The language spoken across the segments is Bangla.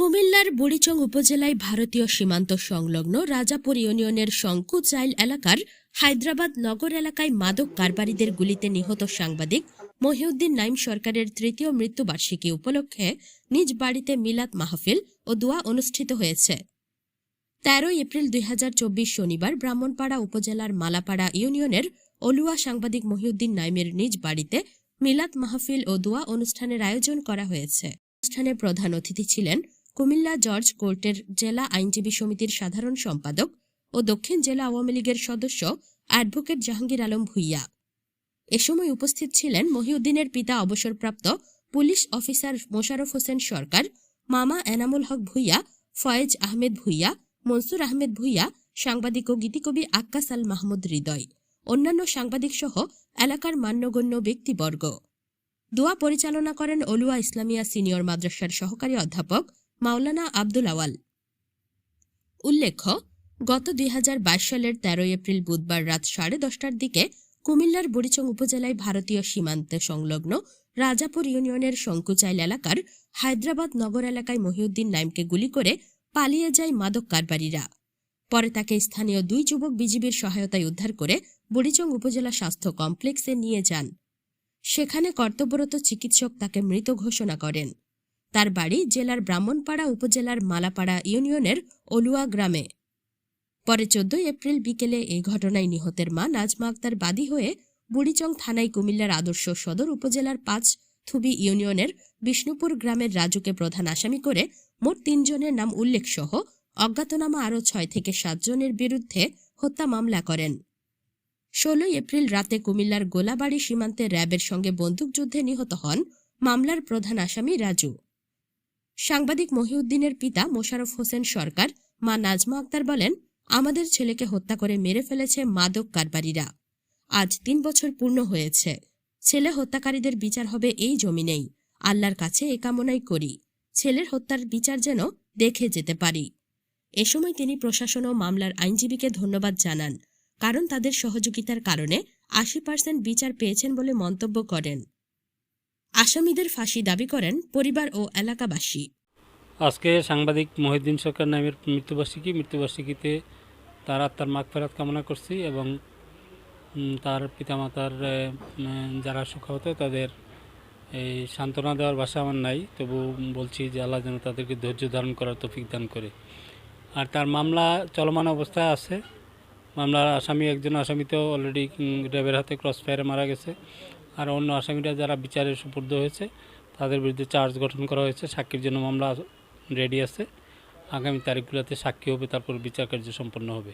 কুমিল্লার বুড়িচং উপজেলায় ভারতীয় সীমান্ত সংলগ্ন রাজাপুর ইউনিয়নের শঙ্কুচাইল এলাকার হায়দ্রাবাদ নগর এলাকায় মাদক কারবারিদের গুলিতে নিহত সাংবাদিক মহিউদ্দিন নাইম সরকারের তৃতীয় মৃত্যুবার্ষিকী উপলক্ষে নিজ বাড়িতে মিলাদ মাহফিল ও দোয়া অনুষ্ঠিত হয়েছে। তেরোই এপ্রিল দুই হাজার চব্বিশ শনিবার ব্রাহ্মণপাড়া উপজেলার মালাপাড়া ইউনিয়নের অলুয়া সাংবাদিক মহিউদ্দিন নাইমের নিজ বাড়িতে মিলাদ মাহফিল ও দোয়া অনুষ্ঠানের আয়োজন করা হয়েছে। অনুষ্ঠানে প্রধান অতিথি ছিলেন কুমিল্লা জর্জ কোর্টের জেলা আইনজীবী সমিতির সাধারণ সম্পাদক ও দক্ষিণ জেলা আওয়ামী লীগের সদস্য অ্যাডভোকেট জাহাঙ্গীর আলম ভুইয়া। এ সময় উপস্থিত ছিলেন মহিউদ্দিনের পিতা অবসরপ্রাপ্ত পুলিশ অফিসার মোশারফ হোসেন সরকার, মামা এনামুল হক ভুইয়া, ফয়েজ আহমেদ ভুইয়া, মনসুর আহমেদ ভুইয়া, সাংবাদিক ও গীতিকবি আক্কাস আল মাহমুদ হৃদয়। অন্যান্য সাংবাদিক সহ এলাকার মান্যগণ্য ব্যক্তিবর্গ। দোয়া পরিচালনা করেন অলুয়া ইসলামিয়া সিনিয়র মাদ্রাসার সহকারী অধ্যাপক মাওলানা আব্দুল আওয়াল। উল্লেখ্য, গত দুই হাজার বাইশ সালের তেরোই এপ্রিল বুধবার রাত সাড়ে দশটার দিকে কুমিল্লার বুড়িচং উপজেলায় ভারতীয় সীমান্তে সংলগ্ন রাজাপুর ইউনিয়নের শঙ্কুচাইল এলাকার হায়দ্রাবাদ নগর এলাকায় মহিউদ্দিন নাইমকে গুলি করে পালিয়ে যায় মাদক কারবারিরা। পরে তাকে স্থানীয় দুই যুবক বিজিবির সহায়তায় উদ্ধার করে বুড়িচং উপজেলা স্বাস্থ্য কমপ্লেক্সে নিয়ে যান। সেখানে কর্তব্যরত চিকিৎসক তাকে মৃত ঘোষণা করেন। তার বাড়ি জেলার ব্রাহ্মণপাড়া উপজেলার মালাপাড়া ইউনিয়নের অলুয়া গ্রামে। পরে চোদ্দই এপ্রিল বিকেলে এই ঘটনায় নিহতের মা নাজমা আক্তার বাদী হয়ে বুড়িচং থানায় কুমিল্লার আদর্শ সদর উপজেলার পাঁচ থুবি ইউনিয়নের বিষ্ণুপুর গ্রামের রাজুকে প্রধান আসামি করে মোট তিনজনের নাম উল্লেখ সহ অজ্ঞাতনামা আরও ছয় থেকে সাতজনের বিরুদ্ধে হত্যা মামলা করেন। ষোলোই এপ্রিল রাতে কুমিল্লার গোলাবাড়ি সীমান্তে র্যাবের সঙ্গে বন্দুকযুদ্ধে নিহত হন মামলার প্রধান আসামি রাজু। সাংবাদিক মহিউদ্দিনের পিতা মোশারফ হোসেন সরকার, মা নাজমা আক্তার বলেন, আমাদের ছেলেকে হত্যা করে মেরে ফেলেছে মাদক কারবারিরা। আজ তিন বছর পূর্ণ হয়েছে। ছেলে হত্যাকারীদের বিচার হবে এই জমিনেই। আল্লাহর কাছে এ কামনাই করি। ছেলের হত্যার বিচার যেন দেখে যেতে পারি। এ সময় তিনি প্রশাসন ও মামলার আইনজীবীকে ধন্যবাদ জানান, কারণ তাদের সহযোগিতার কারণে আশি পার্সেন্ট বিচার পেয়েছেন বলে মন্তব্য করেন। আসামিদের ফাঁসি দাবি করেন পরিবার ও এলাকাবাসী। আজকে সাংবাদিক মহিউদ্দিন সরকার নামের মৃত্যুবার্ষিকী, মৃত্যুবার্ষিকীতে তার আত্মার মাগ ফেরাত কামনা করছি এবং তার পিতামাতার যারা সুখাহত তাদের এই সান্ত্বনা দেওয়ার ভাষা আমার নাই। তবু বলছি যে আল্লাহ যেন তাদেরকে ধৈর্য ধারণ করার তৌফিক দান করে। আর তার মামলা চলমান অবস্থায় আছে। মামলার আসামি একজন আসামি তো অলরেডি র্যাবের হাতে ক্রস ফায়ারে মারা গেছে। আর অন্য আসামিরা যারা বিচারে সুপর্দ হয়েছে, তাদের বিরুদ্ধে চার্জ গঠন করা হয়েছে। সাক্ষীর জন্য মামলা রেডি আছে। আগামী তারিখগুলোতে সাক্ষী হবে, তারপর বিচার কার্য সম্পন্ন হবে।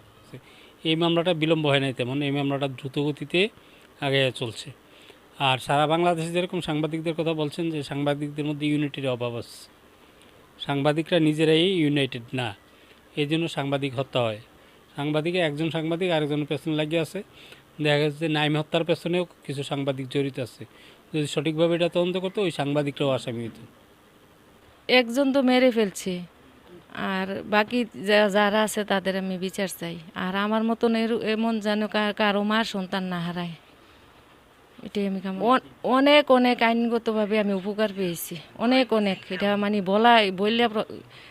এই মামলাটা বিলম্ব হয় নাই তেমন, এই মামলাটা দ্রুত গতিতে আগে চলছে। আর সারা বাংলাদেশে যেরকম সাংবাদিকদের কথা বলছেন যে সাংবাদিকদের মধ্যে ইউনিটির অভাব আছে। সাংবাদিকরা নিজেরাই ইউনাইটেড না এই জন্য সাংবাদিক হত্যা হয়। সাংবাদিকে একজন সাংবাদিক আরেকজনের পেছনে লাগিয়ে আছে। দেখা যাচ্ছে যে নাইম হত্যার পেছনেও কিছু সাংবাদিক জড়িত আছে। যদি সঠিকভাবে এটা তদন্ত করতো, ওই সাংবাদিকরাও আসামি হতো। একজন তো মেরে ফেলছে। আর বাকি যারা আছে তাদের আমি বিচার চাই। আর আমার মতন এমন যেন কারও মার সন্তান না হারায়। এটাই আমি অনেক অনেক আইনগতভাবে আমি উপকার পেয়েছি। অনেক অনেক। এটা মানে বলা বললে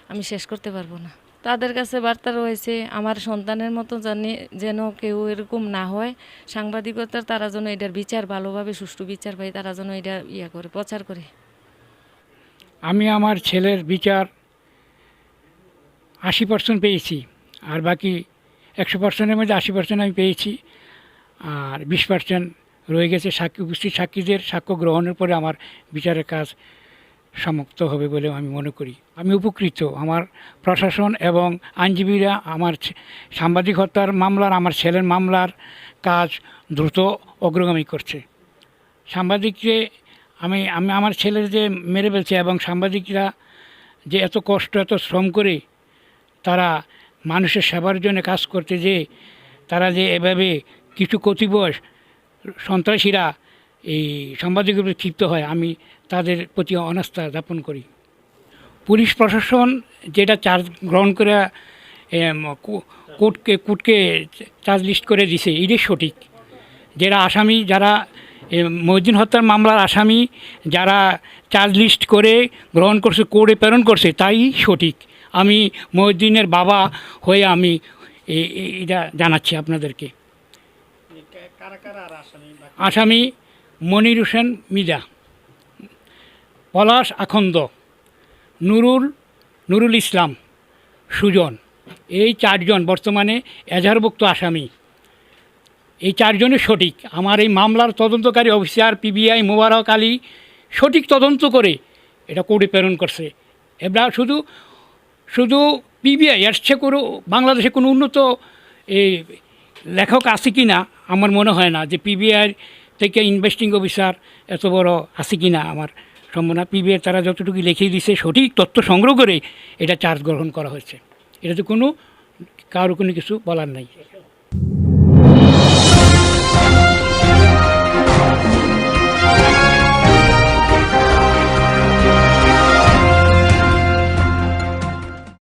আমি শেষ করতে পারব না। তাদের কাছে বার্তা রয়েছে, আমার সন্তানের মতো জানি যেন কেউ এরকম না হয়। সাংবাদিকতার তারা যেন এটার বিচার ভালোভাবে, সুষ্ঠু বিচার পায়, তারা যেন এটা ইয়া করে, প্রচার করে। আমি আমার ছেলের বিচার আশি পার্সেন্ট পেয়েছি, আর বাকি একশো পার্সেন্টের মধ্যে আশি পার্সেন্ট আমি পেয়েছি, আর বিশ পার্সেন্ট রয়ে গেছে সাক্ষী, উপস্থিত সাক্ষীদের সাক্ষ্য গ্রহণের পরে আমার বিচারের কাজ সমাপ্ত হবে বলে আমি মনে করি। আমি উপকৃত, আমার প্রশাসন এবং আইনজীবীরা আমার সাংবাদিক হত্যার মামলার, আমার ছেলের মামলার কাজ দ্রুত অগ্রগামী করছে। সাংবাদিককে আমি আমি আমার ছেলের যে মেরে ফেলছে এবং সাংবাদিকরা যে এত কষ্ট, এত শ্রম করে তারা মানুষের সেবার জন্য কাজ করতে যে তারা যে এভাবে কিছু কতিপয় সন্ত্রাসীরা এই সাংবাদিকের উপরে ক্ষিপ্ত হয়, আমি তাদের প্রতি অনাস্থা যাপন করি। পুলিশ প্রশাসন যেটা চার্জ গ্রহণ করে কোর্টকে কোর্টকে চার্জ লিস্ট করে দিছে, এটাই সঠিক। যারা আসামি, যারা মহিউদ্দিন হত্যার মামলার আসামি যারা চার্জ লিস্ট করে গ্রহণ করছে কোর্টে প্রেরণ করছে, তাই সঠিক। আমি মহিউদ্দিনের বাবা হয়ে আমি এটা জানাচ্ছি আপনাদেরকে। আসামি মনির হোসেন মিদা পলাশ আখন্দ, নুরুল নুরুল ইসলাম, সুজন। এই চারজন বর্তমানে এজাহারভুক্ত আসামি। এই চারজনই সঠিক। আমার এই মামলার তদন্তকারী অফিসার পিবিআই মোবারক আলী সঠিক তদন্ত করে এটা কোর্টে প্রেরণ করছে। এবার শুধু শুধু পিবিআই চেয়ে কোনো বাংলাদেশে কোনো উন্নত এই লেখক আছে কি না আমার মনে হয় না যে পিবিআই থেকে ইনভেস্টিং অফিসার এত বড় আছে কি না আমার সম্ভাবনা। পিবিআই তারা যতটুকু লিখে দিছে সঠিক তথ্য সংগ্রহ করে এটা চার্জ গ্রহণ করা হয়েছে। এটাতে কোনো, কারও কোনো কিছু বলার নাই।